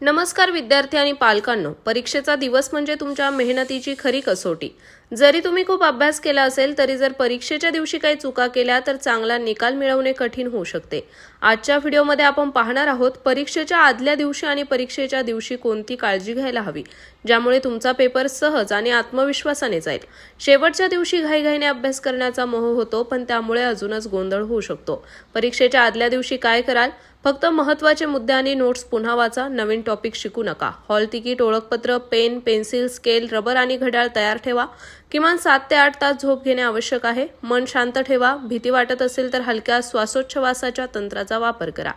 नमस्कार विद्यार्थी आणि पालकांनो परीक्षेचा दिवस म्हणजे तुमच्या मेहनतीची खरी कसोटी. जरी तुम्ही खूप अभ्यास केला असेल तरी जर परीक्षेच्या दिवशी काही चुका केल्या तर चांगला निकाल मिळवणे कठीण होऊ शकते. आजच्या व्हिडिओमध्ये आपण पाहणार आहोत परीक्षेच्या आदल्या दिवशी आणि परीक्षेच्या दिवशी कोणती काळजी घ्यायला हवी ज्यामुळे तुमचा पेपर सहज आणि आत्मविश्वासाने जाईल. शेवटच्या दिवशी घाईघाईने अभ्यास करण्याचा मोह होतो पण त्यामुळे अजूनच गोंधळ होऊ शकतो. परीक्षेच्या आदल्या दिवशी काय कराल? फक्त महत्त्वाचे मुद्दे आणि नोट्स पुन्हा वाचा नवीन टॉपिक शिकू नका. हॉल तिकीट ओळखपत्र पेन पेन्सिल स्केल रबर आणि घड्याळ तयार ठेवा. किमान सात ते आठ तास झोप घेणे आवश्यक आहे. मन शांत ठेवा. भीती वाटत असेल तर हलक्या श्वासोच्छवासाच्या तंत्राचा वापर करा.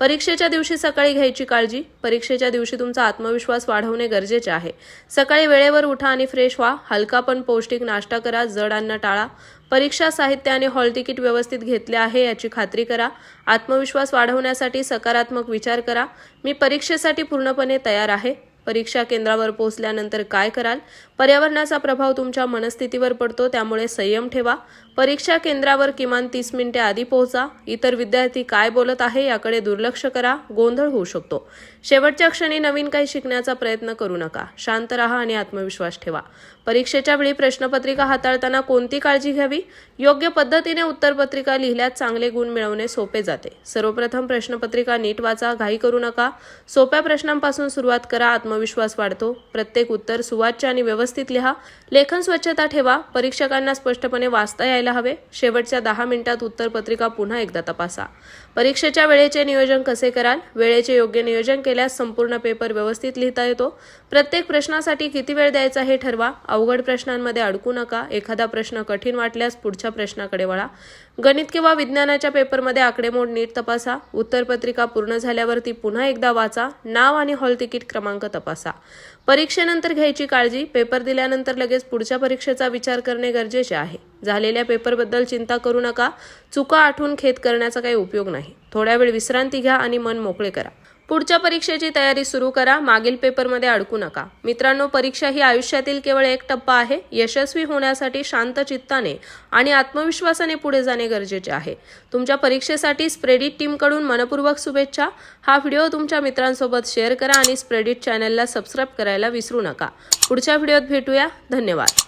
परीक्षेच्या दिवशी सकाळी घ्यायची काळजी. परीक्षेच्या दिवशी तुमचा आत्मविश्वास वाढवणे गरजेचे आहे. सकाळी वेळेवर उठा आणि फ्रेश व्हा. हलका पण पौष्टिक नाश्ता करा. जड अन्न टाळा. परीक्षा साहित्य आणि हॉल तिकीट व्यवस्थित घेतले आहे याची खात्री करा. आत्मविश्वास वाढवण्यासाठी सकारात्मक विचार करा. मी परीक्षेसाठी पूर्णपणे तयार आहे. परीक्षा केंद्रावर पोहोचल्यानंतर काय कराल? पर्यावरणाचा प्रभाव तुमच्या मनस्थितीवर पडतो त्यामुळे संयम ठेवा. परीक्षा केंद्रावर किमान तीस मिनिटे आधी पोहोचा. इतर विद्यार्थी काय बोलत आहे याकडे दुर्लक्ष करा. गोंधळ होऊ शकतो. शेवटच्या क्षणी नवीन काही शिकण्याचा प्रयत्न करू नका. शांत राहा आणि आत्मविश्वास ठेवा. परीक्षेच्या वेळी प्रश्नपत्रिका हाताळताना कोणती काळजी घ्यावी? योग्य पद्धतीने उत्तरपत्रिका लिहिल्यास चांगले गुण मिळवणे सोपे जाते. सर्वप्रथम प्रश्नपत्रिका नीट वाचा घाई करू नका. सोप्या प्रश्नांपासून सुरुवात करा आत्म आत्मविश्वास वाढतो. प्रत्येक उत्तर सुवाच्य आणि व्यवस्थित लिहा. लेखन स्वच्छता ठेवा. परीक्षकांना स्पष्टपणे वाचता यायला हवे. शेवटच्या दहा मिनिटात उत्तरपत्रिका पुन्हा एकदा तपासा. परीक्षेच्या वेळेचे नियोजन कसे कराल? वेळेचे योग्य नियोजन केल्यास संपूर्ण पेपर व्यवस्थित लिहिता येतो. प्रत्येक प्रश्नासाठी किती वेळ द्यायचा हे ठरवा. अवघड प्रश्नांमध्ये अडकू नका. एखादा प्रश्न कठीण वाटल्यास पुढच्या प्रश्नाकडे वळा. गणित किंवा विज्ञानाच्या पेपरमध्ये आकडेमोड नीट तपासा. उत्तरपत्रिका पूर्ण झाल्यावर ती पुन्हा एकदा वाचा. नाव आणि हॉल तिकीट क्रमांक तपासा. परीक्षेनंतर घ्यायची काळजी पेपर दिल्यानंतर लगेच पुढच्या परीक्षेचा विचार करणे गरजेचे आहे. झालेल्या पेपरबद्दल चिंता करू नका. चुका आठवून खेद करण्याचा काही उपयोग नाही. थोड्या वेळ विश्रांती घ्या आणि मन मोकळे करा. पुढच्या परीक्षेची तयारी सुरू करा मागील पेपरमध्ये अडकू नका. मित्रांनो परीक्षा ही आयुष्यातील केवळ एक टप्पा आहे. यशस्वी होण्यासाठी शांत चित्ताने आणि आत्मविश्वासाने पुढे जाणे गरजेचे आहे. तुमच्या परीक्षेसाठी स्प्रेडिट टीमकडून मनपूर्वक शुभेच्छा. हा व्हिडिओ तुमच्या मित्रांसोबत शेअर करा आणि स्प्रेडिट चॅनलला सबस्क्राईब करायला विसरू नका. पुढच्या व्हिडिओत भेटूया. धन्यवाद.